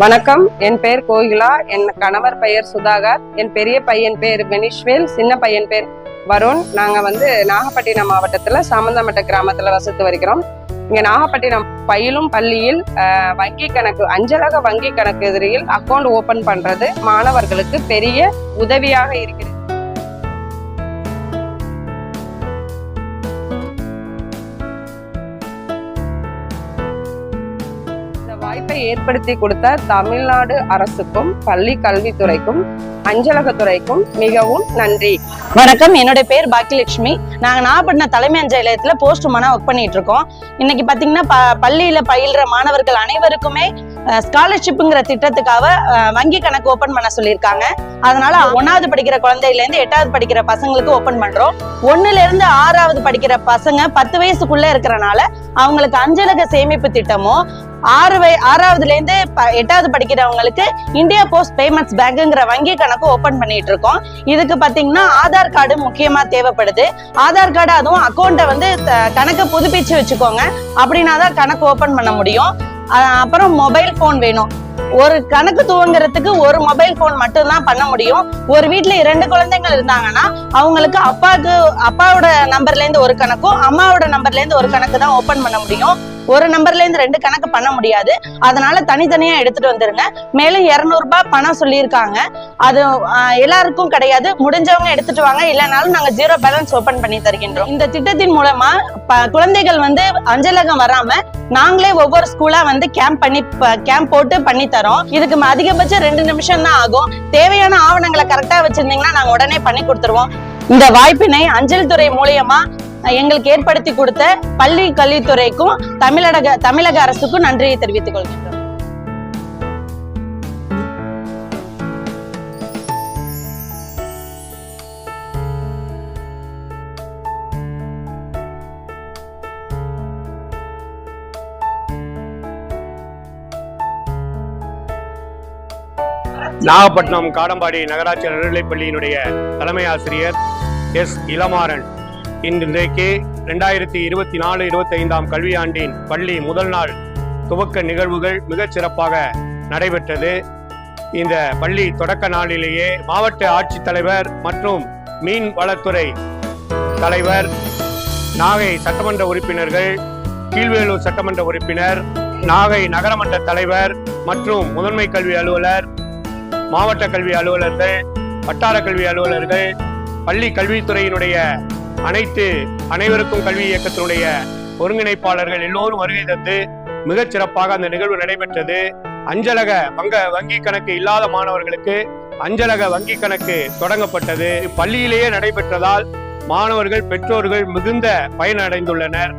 வணக்கம். என் பெயர் கோகிலா. என் கணவர் பெயர் சுதாகர். என் பெரிய பையன் பேர் பெனிஷ்வேல். சின்ன பையன் பேர் வருண். நாங்க வந்து நாகப்பட்டினம் மாவட்டத்துல சாமந்தமட்ட கிராமத்துல வசித்து வருகிறோம். இங்க நாகப்பட்டினம் பயிலும் பள்ளியில் வங்கி கணக்கு அஞ்சலக வங்கி கணக்கு எதிரியில் அக்கௌண்ட் ஓபன் பண்றது மாணவர்களுக்கு பெரிய உதவியாக இருக்கிறது. வாய்ப்பை ஏற்படுத்தி கொடுத்த தமிழ்நாடு அரசுக்கும் பள்ளி கல்வித்துறைக்கும் அஞ்சலகத்துறைக்கும் மிகவும் நன்றி. வணக்கம். என்னுடைய பேர் பாக்கியலட்சுமி. நாங்க நாகப்பட்டினம் தலைமை அஞ்சலகத்துல போஸ்ட் மனா ஒர்க் பண்ணிட்டு இருக்கோம். இன்னைக்கு பாத்தீங்கன்னா ப- பள்ளியில பயில்ற மாணவர்கள் அனைவருக்குமே ஸ்காலர்ஷிப்புங்கிற திட்டத்துக்காக வங்கி கணக்கு ஓபன் பண்ண சொல்லியிருக்காங்க. அதனால ஒன்னாவது படிக்கிற குழந்தையில இருந்து எட்டாவது படிக்கிற பசங்களுக்கு ஓபன் பண்றோம். ஒன்னுல இருந்து ஆறாவது படிக்கிற பசங்க பத்து வயசுக்குள்ள இருக்கிறனால அவங்களுக்கு அஞ்சலக சேமிப்பு திட்டமும் ஆறு வய ஆறாவதுல இருந்து ப- எட்டாவது படிக்கிறவங்களுக்கு இந்தியா போஸ்ட் பேமெண்ட்ஸ் பேங்க்ங்கிற வங்கி கணக்கு ஓபன் பண்ணிட்டு இருக்கோம் இதுக்கு பாத்தீங்கன்னா ஆதார் கார்டு முக்கியமா தேவைப்படுது. ஆதார் கார்டு அதுவும் அக்கௌண்ட்டை வந்து கணக்கு புதுப்பிச்சு வச்சுக்கோங்க. அப்படின்னா தான் கணக்கு ஓபன் பண்ண முடியும். அப்புறம் மொபைல் போன் வேணும். ஒரு கணக்கு துவங்குறதுக்கு ஒரு மொபைல் போன் மட்டும்தான் பண்ண முடியும். ஒரு வீட்டுல இரண்டு குழந்தைகள் இருந்தாங்கன்னா அவங்களுக்கு அப்பாவுக்கு அப்பாவோட நம்பர்ல இருந்து ஒரு கணக்கும் அம்மாவோட நம்பர்ல இருந்து ஒரு கணக்கு தான் ஓபன் பண்ண முடியும். ஒரு நம்பர்ல இருந்து ரெண்டு கணக்கு பண்ண முடியாது. அதனால தனித்தனியா எடுத்துட்டு வந்துருங்க. மேலும் 200 ரூபாய் பணம் சொல்லியிருக்காங்க. அது எல்லாருக்கும் கிடையாது. முடிஞ்சவங்க எடுத்துட்டு வாங்க. இல்லைனாலும் நாங்க ஜீரோ பேலன்ஸ் ஓபன் பண்ணி தருகின்றோம். இந்த திட்டத்தின் மூலமா குழந்தைகள் வந்து அஞ்சலகம் வராம நாங்களே ஒவ்வொரு ஸ்கூலா வந்து கேம்ப் பண்ணி கேம்ப் போட்டு பண்ணி தரோம். இதுக்கு அதிகபட்சம் ரெண்டு நிமிஷம் தான் ஆகும். தேவையான ஆவணங்களை கரெக்டா வச்சிருந்தீங்கன்னா நாங்க உடனே பண்ணி கொடுத்துருவோம். இந்த வாய்ப்பினை அஞ்சல் துறை மூலியமா எங்களுக்கு ஏற்படுத்தி கொடுத்த பள்ளி கல்வித்துறைக்கும் தமிழக தமிழக அரசுக்கும் நன்றியை தெரிவித்துக் கொள்கின்றோம். நாகப்பட்டினம் காடம்பாடி நகராட்சி நடுநிலைப்பள்ளியினுடைய தலைமை ஆசிரியர் எஸ் இளமாறன். இன்றைக்கே ரெண்டாயிரத்தி இருபத்தி நாலு இருபத்தைந்தாம் கல்வியாண்டின் பள்ளி முதல் நாள் துவக்க நிகழ்வுகள் மிகச் சிறப்பாக நடைபெற்றது. இந்த பள்ளி தொடக்க நாளிலேயே மாவட்ட ஆட்சித்தலைவர் மற்றும் மீன் வளத்துறை தலைவர் நாகை சட்டமன்ற உறுப்பினர்கள் கீழ்வேலூர் சட்டமன்ற உறுப்பினர் நாகை நகரமன்ற தலைவர் மற்றும் முதன்மை கல்வி அலுவலர் மாவட்ட கல்வி அலுவலர்கள் வட்டார கல்வி அலுவலர்கள் பள்ளி கல்வித்துறையினுடைய அனைத்து அனைவருக்கும் கல்வி இயக்கத்தினுடைய ஒருங்கிணைப்பாளர்கள் எல்லோரும் வருகை தந்து மிகச் சிறப்பாக அந்த நிகழ்வு நடைபெற்றது. அஞ்சலக வங்க வங்கி கணக்கு இல்லாத மாணவர்களுக்கு அஞ்சலக வங்கி கணக்கு தொடங்கப்பட்டது. பள்ளியிலேயே நடைபெற்றதால் மாணவர்கள் பெற்றோர்கள் மிகுந்த பயனடைந்துள்ளனர்.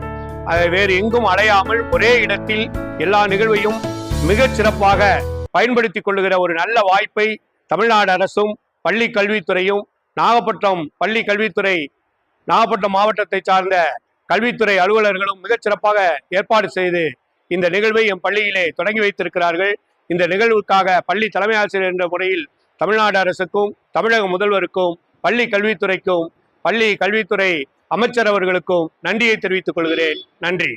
அதை வேறு எங்கும் அடையாமல் ஒரே இடத்தில் எல்லா நிகழ்வையும் மிகச் சிறப்பாக பயன்படுத்திக் கொள்ளுகிற ஒரு நல்ல வாய்ப்பை தமிழ்நாடு அரசும் பள்ளி கல்வித்துறையும் நாகப்பட்டினம் பள்ளி கல்வித்துறை நாகப்பட்டினம் மாவட்டத்தை சார்ந்த கல்வித்துறை அலுவலர்களும் மிகச்சிறப்பாக ஏற்பாடு செய்து இந்த நிகழ்வை எம் பள்ளியிலே தொடங்கி வைத்திருக்கிறார்கள். இந்த நிகழ்வுக்காக பள்ளி தலைமை ஆசிரியர் என்ற முறையில் தமிழ்நாடு அரசுக்கும் தமிழக முதல்வருக்கும் பள்ளி கல்வித்துறைக்கும் பள்ளி கல்வித்துறை அமைச்சர் அவர்களுக்கும் நன்றியை தெரிவித்துக் கொள்கிறேன். நன்றி.